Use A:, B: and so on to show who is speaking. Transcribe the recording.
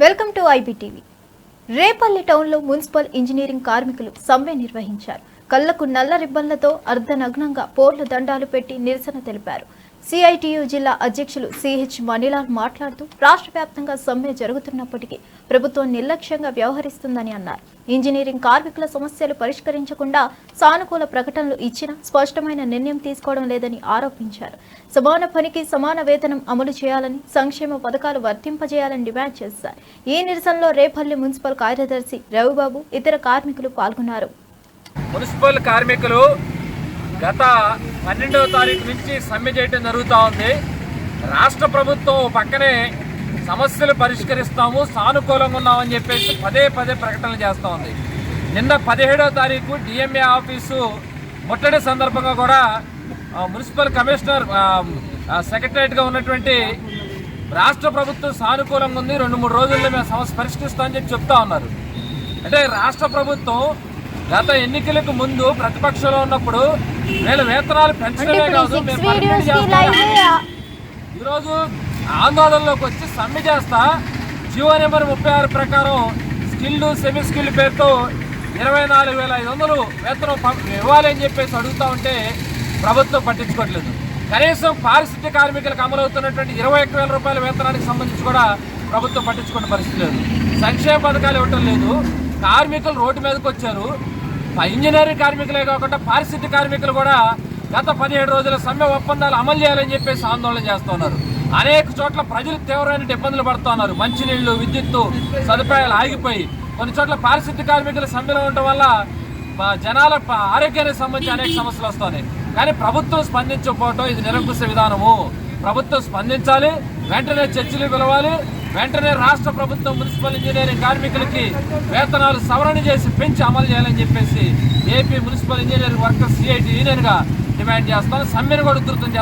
A: Welcome to IBTV. Repalle టౌన్లో municipal engineering కార్మికులు సమ్మె నిర్వహించారు. కళ్ళకు నల్ల రిబ్బన్లతో అర్ధనగ్నంగా పోర్లు దండాలు పెట్టి నిరసన తెలిపారు. సిఐటియు జిల్లా అధ్యక్షులు సిహెచ్ మణిలాల్ మాట్లాడుతూ రాష్ట్ర వ్యాప్తంగా సమ్మె జరుగుతున్నప్పటికీ ప్రభుత్వం నిర్లక్ష్యంగా వ్యవహరిస్తుందని అన్నారు. ఇంజనీరింగ్ కార్మికుల సమస్యలు పరిష్కరించకుండా సానుకూల ప్రకటనలు ఇచ్చినా స్పష్టమైన నిర్ణయం తీసుకోవడం లేదని ఆరోపించారు. సమాన పనికి సమాన వేతనం అమలు చేయాలని సంక్షేమ పథకాలు వర్తింపజేయాలని డిమాండ్ చేశారు. ఈ నిరసనలో రేపల్లి మున్సిపల్ కార్యదర్శి రవిబాబు ఇతర కార్మికులు పాల్గొన్నారు.
B: మున్సిపల్ కార్మికులు గత పన్నెండవ తారీఖు నుంచి సమ్మె చేయడం జరుగుతూ ఉంది. రాష్ట్ర ప్రభుత్వం పక్కనే సమస్యలు పరిష్కరిస్తాము సానుకూలంగా ఉన్నామని చెప్పేసి పదే పదే ప్రకటనలు చేస్తూ ఉంది. నిన్న పదిహేడవ తారీఖు డిఎంఏ ఆఫీసు ముట్టడి సందర్భంగా కూడా మున్సిపల్ కమిషనర్ సెక్రటరేట్గా ఉన్నటువంటి రాష్ట్ర ప్రభుత్వం సానుకూలంగా ఉంది. రెండు మూడు రోజుల్లో మేము సమస్య పరిష్కరిస్తామని చెప్పి చెప్తా ఉన్నారు. అంటే రాష్ట్ర ప్రభుత్వం గత ఎన్నికలకు ముందు ప్రతిపక్షంలో ఉన్నప్పుడు వీళ్ళ వేతనాలు పెంచడమే కాదు. ఈరోజు ఆందోళనలోకి వచ్చి సమ్మె చేస్తా. జియో నెంబర్ ముప్పై ఆరు ప్రకారం స్కిల్డ్ సెమీ స్కిల్డ్ పేరుతో ఇరవై నాలుగు వేల ఐదు వందలు వేతనం ఇవ్వాలి అని చెప్పేసి అడుగుతా ఉంటే ప్రభుత్వం పట్టించుకోవట్లేదు. కనీసం పారిశుద్ధ్య కార్మికులకు అమలవుతున్నటువంటి ఇరవై ఒక్క వేల రూపాయల వేతనానికి సంబంధించి కూడా ప్రభుత్వం పట్టించుకునే పరిస్థితి లేదు. సంక్షేమ పథకాలు ఇవ్వటం లేదు. కార్మికులు రోడ్డు మీదకి వచ్చారు. ఇంజనీరింగ్ కార్మికులే కాకుండా పారిశుద్ధ్య కార్మికులు కూడా గత పదిహేడు రోజుల సమ్మె ఒప్పందాలు అమలు చేయాలని చెప్పేసి ఆందోళన చేస్తున్నారు. అనేక చోట్ల ప్రజలు తీవ్రమైన ఇబ్బందులు పడుతున్నారు మంచినీళ్ళు విద్యుత్తు సదుపాయాలు ఆగిపోయి కొన్ని చోట్ల పారిశుద్ధ్య కార్మికుల సమ్మెలో ఉండటం వల్ల జనాల ఆరోగ్యానికి సంబంధించి అనేక సమస్యలు వస్తున్నాయి. కానీ ప్రభుత్వం స్పందించకపోవటం ఇది నిరంకుశ విధానము. ప్రభుత్వం స్పందించాలి వెంటనే చర్చలు పిలవాలి వెంటనే రాష్ట్ర ప్రభుత్వం మున్సిపల్ ఇంజనీరింగ్ కార్మికులకి వేతనాలు సవరణ చేసి పెంచి అమలు చేయాలని చెప్పేసి AP municipal engineering workers CIT యూనియన్గా demand చేస్తాను. సమ్మెను కూడా ఉధృతం చేస్తాను.